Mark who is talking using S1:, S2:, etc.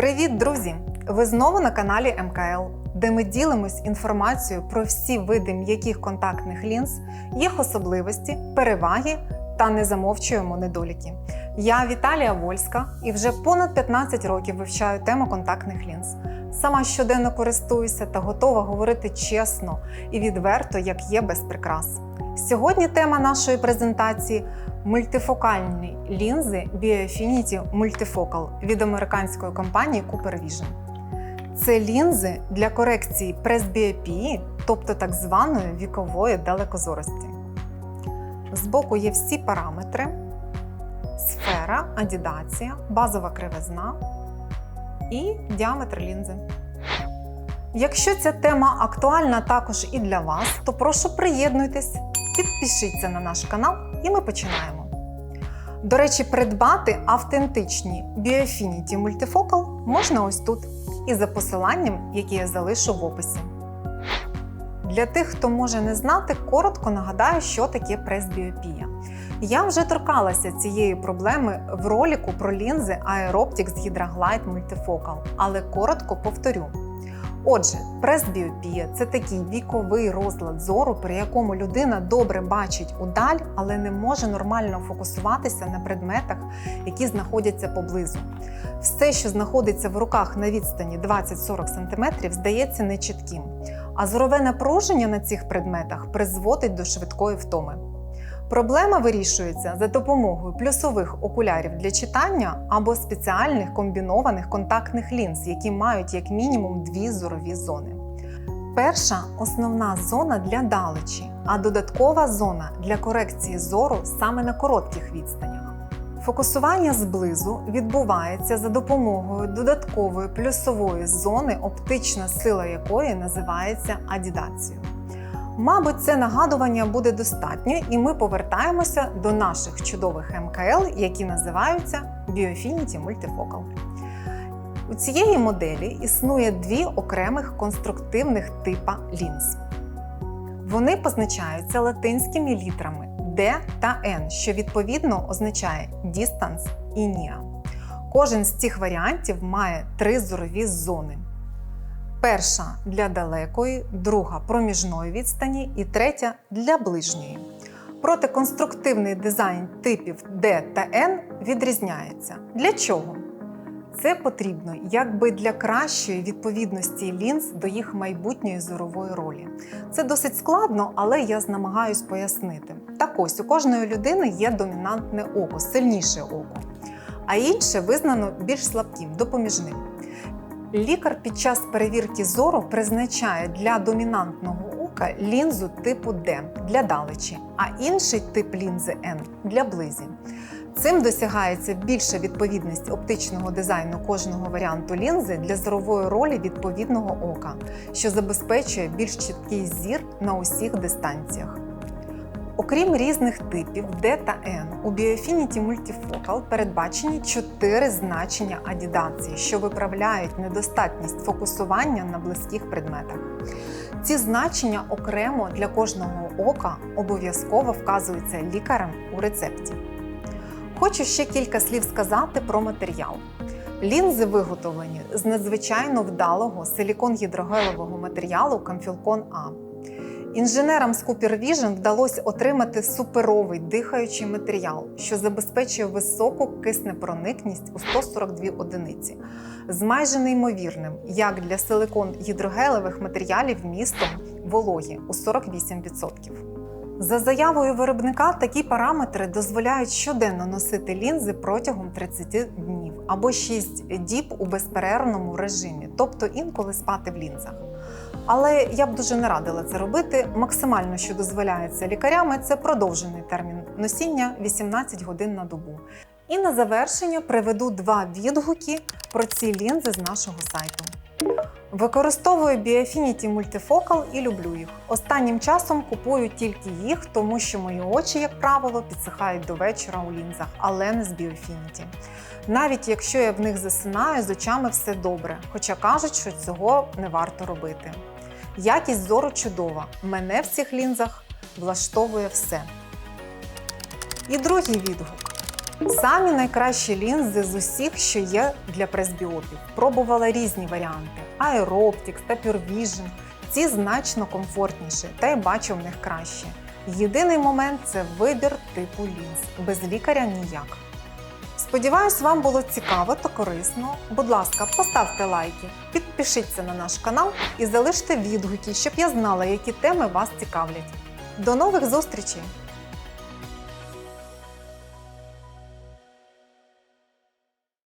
S1: Привіт, друзі! Ви знову на каналі МКЛ, де ми ділимось інформацією про всі види м'яких контактних лінз, їх особливості, переваги та не замовчуємо недоліки. Я Віталія Вольська і вже понад 15 років вивчаю тему контактних лінз. Сама щоденно користуюся та готова говорити чесно і відверто, як є без прикрас. Сьогодні тема нашої презентації мультифокальні лінзи Biofinity Multifocal від американської компанії Cooper Vision. Це лінзи для корекції пресбіопії, тобто так званої вікової далекозорості. Збоку є всі параметри: сфера, адідація, базова кривизна і діаметр лінзи. Якщо ця тема актуальна також і для вас, то прошу приєднуйтесь, підпишіться на наш канал і ми починаємо. До речі, придбати автентичні Biofinity Multifocal можна ось тут і за посиланням, яке я залишу в описі. Для тих, хто може не знати, коротко нагадаю, що таке пресбіопія. Я вже торкалася цієї проблеми в роліку про лінзи Aeroptics Hydra Multifocal, але коротко повторю. Отже, пресбіопія це такий віковий розлад зору, при якому людина добре бачить удаль, але не може нормально фокусуватися на предметах, які знаходяться поблизу. Все, що знаходиться в руках на відстані 20-40 см, здається нечітким, а зорове напруження на цих предметах призводить до швидкої втоми. Проблема вирішується за допомогою плюсових окулярів для читання або спеціальних комбінованих контактних лінз, які мають як мінімум дві зорові зони. Перша основна зона для далечі, а додаткова зона для корекції зору саме на коротких відстанях. Фокусування зблизу відбувається за допомогою додаткової плюсової зони, оптична сила якої називається адідацією. Мабуть, це нагадування буде достатньо, і ми повертаємося до наших чудових МКЛ, які називаються Biofinity Multifocal. У цієї моделі існує дві окремих конструктивних типа лінз. Вони позначаються латинськими літерами D та N, що відповідно означає Distance і NIA. Кожен з цих варіантів має три зорові зони. Перша для далекої, друга проміжної відстані і третя для ближньої. Проте конструктивний дизайн типів D та N відрізняється. Для чого? Це потрібно якби для кращої відповідності лінз до їх майбутньої зорової ролі. Це досить складно, але я намагаюсь пояснити. Так ось у кожної людини є домінантне око, сильніше око, а інше визнано більш слабким, допоміжним. Лікар під час перевірки зору призначає для домінантного ока лінзу типу D для далечі, а інший тип лінзи N для близі. Цим досягається більша відповідність оптичного дизайну кожного варіанту лінзи для зорової ролі відповідного ока, що забезпечує більш чіткий зір на усіх дистанціях. Окрім різних типів D та N, у Biofinity Multifocal передбачені чотири значення адідації, що виправляють недостатність фокусування на близьких предметах. Ці значення окремо для кожного ока обов'язково вказуються лікарем у рецепті. Хочу ще кілька слів сказати про матеріал. Лінзи виготовлені з надзвичайно вдалого силікон-гідрогелевого матеріалу Камфілкон А. Інженерам з Vision вдалося отримати суперовий дихаючий матеріал, що забезпечує високу киснепроникність у 142 одиниці, з майже неймовірним, як для силикон-гідрогелевих матеріалів вмістом вологі у 48%. За заявою виробника, такі параметри дозволяють щоденно носити лінзи протягом 30 днів або 6 діб у безперервному режимі, тобто інколи спати в лінзах. Але я б дуже не радила це робити. Максимально, що дозволяється лікарями, це продовжений термін носіння 18 годин на добу. І на завершення приведу два відгуки про ці лінзи з нашого сайту. Використовую Biofinity Multifocal і люблю їх. Останнім часом купую тільки їх, тому що мої очі, як правило, підсихають до вечора у лінзах, але не з Biofinity. Навіть якщо я в них засинаю, з очами все добре, хоча кажуть, що цього не варто робити. Якість зору чудова. Мене в цих лінзах влаштовує все. І другий відгук. Самі найкращі лінзи з усіх, що є для пресбіопів. Пробувала різні варіанти: Aeroptics та Pure Vision. Ці значно комфортніші, та й бачу в них краще. Єдиний момент це вибір типу лінз. Без лікаря ніяк. Сподіваюсь, вам було цікаво та корисно. Будь ласка, поставте лайки, підпишіться на наш канал і залиште відгуки, щоб я знала, які теми вас цікавлять. До нових зустрічей!